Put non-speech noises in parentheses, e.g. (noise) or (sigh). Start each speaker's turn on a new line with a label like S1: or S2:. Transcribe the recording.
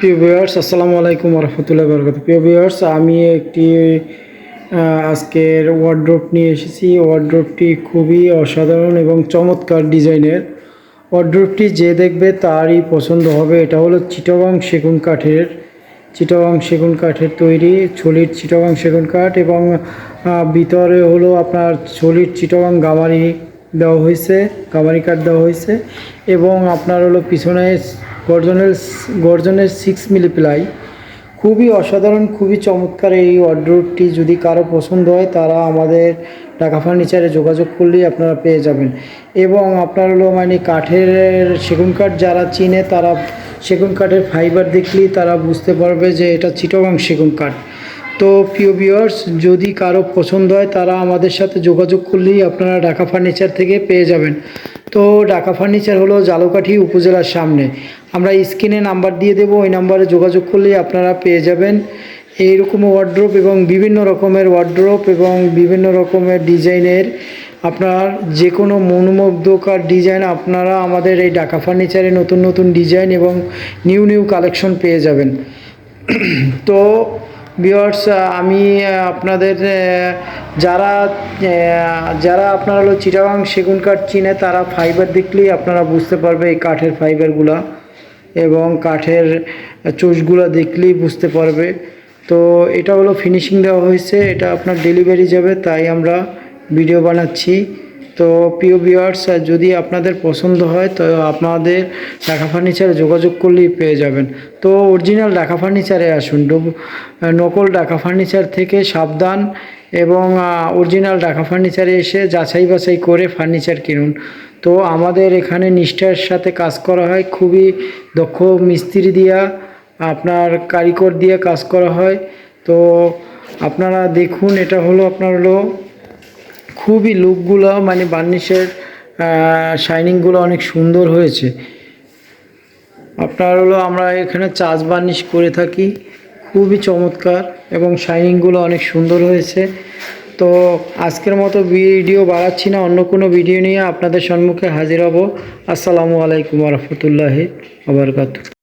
S1: প্রিয় ভিউয়ার্স আসসালামু আলাইকুম রহমতুল্লাহ বরকত প্রিয় ভিউয়ার্স আমি একটি আজকের ওয়ার্ড্রোপ নিয়ে এসেছি। ওয়ার্ড্রোপটি খুবই অসাধারণ এবং চমৎকার ডিজাইনের। ওয়ার্ড্রোপটি যে দেখবে তারই পছন্দ হবে। এটা হলো চিটাগাং সেগুন কাঠের, চিটাগাং সেগুন কাঠের তৈরি ছলির চিটাগাং সেগুন কাঠ এবং ভিতরে হলো আপনার ছলির চিটাগাং গামারি দেওয়া হয়েছে, গামারি কাঠ দেওয়া হয়েছে এবং আপনার হলো পিছনে গর্জনের গর্জনের সিক্স মিলি প্লাই খুবই অসাধারণ, খুবই চমৎকার এই অর্ডারটি যদি কারও পছন্দ হয়, তারা আমাদের ঢাকা ফার্নিচারে যোগাযোগ করলেই আপনারা পেয়ে যাবেন। এবং আপনার হলো মানে কাঠের সেগুন কাঠ যারা চিনে, তারা সেগুন কাঠের ফাইবার দেখলেই তারা বুঝতে পারবে যে এটা চিটগাং সেগুন কাঠ। তো প্রিয় ভিউয়ার্স যদি কারও পছন্দ হয়, তারা আমাদের সাথে যোগাযোগ করলেই আপনারা ঢাকা ফার্নিচার থেকে পেয়ে যাবেন। তো ঢাকা ফার্নিচার হলো জালকাঠি উপজেলার সামনে। আমরা স্ক্রিনে নাম্বার দিয়ে দেবো, ওই নাম্বারে যোগাযোগ করলেই আপনারা পেয়ে যাবেন। এইরকম ওয়ার্ড্রোপ এবং বিভিন্ন রকমের ওয়ার্ড্রোপ এবং বিভিন্ন রকমের ডিজাইনের আপনার যে কোনো মনোমুগ্ধকর ডিজাইন আপনারা আমাদের এই ঢাকা ফার্নিচারে নতুন নতুন ডিজাইন এবং নিউ নিউ কালেকশন পেয়ে যাবেন। (clears throat) তো ভিওয়ার্স আমি আপনাদের যারা যারা আপনারা হলো চিটাগাং সেগুন কাঠ চিনে, তারা ফাইবার দেখলেই আপনারা বুঝতে পারবে এই কাঠের ফাইবারগুলা এবং কাঠের চোষগুলো দেখলেই বুঝতে পারবে। তো এটা হলো ফিনিশিং দেওয়া হয়েছে, এটা আপনার ডেলিভারি যাবে, তাই আমরা ভিডিও বানাচ্ছি। তো প্রিয় ভিউয়ার্স যদি আপনাদের পছন্দ হয়, তো আপনাদের ঢাকা ফার্নিচারে যোগাযোগ করলেই পেয়ে যাবেন। তো অরিজিনাল ঢাকা ফার্নিচারে আসুন। নকল ঢাকা ফার্নিচার থেকে সাবধান এবং অরিজিনাল ঢাকা ফার্নিচারে এসে যাচাই বাছাই করে ফার্নিচার কিনুন। তো আমাদের এখানে নিষ্ঠার সাথে কাজ করা হয়। খুবই দক্ষ মিস্ত্রি দিয়া, আপনার কারিগর দিয়ে কাজ করা হয়। তো আপনারা দেখুন, এটা হলো আপনার হলো খুবই লুকগুলো মানে বার্নিশের শাইনিংগুলো অনেক সুন্দর হয়েছে। আপনার হলো আমরা এখানে চার্জ বার্নিশ করে থাকি, খুবই চমৎকার এবং শাইনিংগুলো অনেক সুন্দর হয়েছে। তো আজকের মতো ভিডিও বাড়াচ্ছি না, অন্য কোনো ভিডিও নিয়ে আপনাদের সম্মুখে হাজির হব। আসসালামু আলাইকুম রহমতুল্লাহি আবরকাত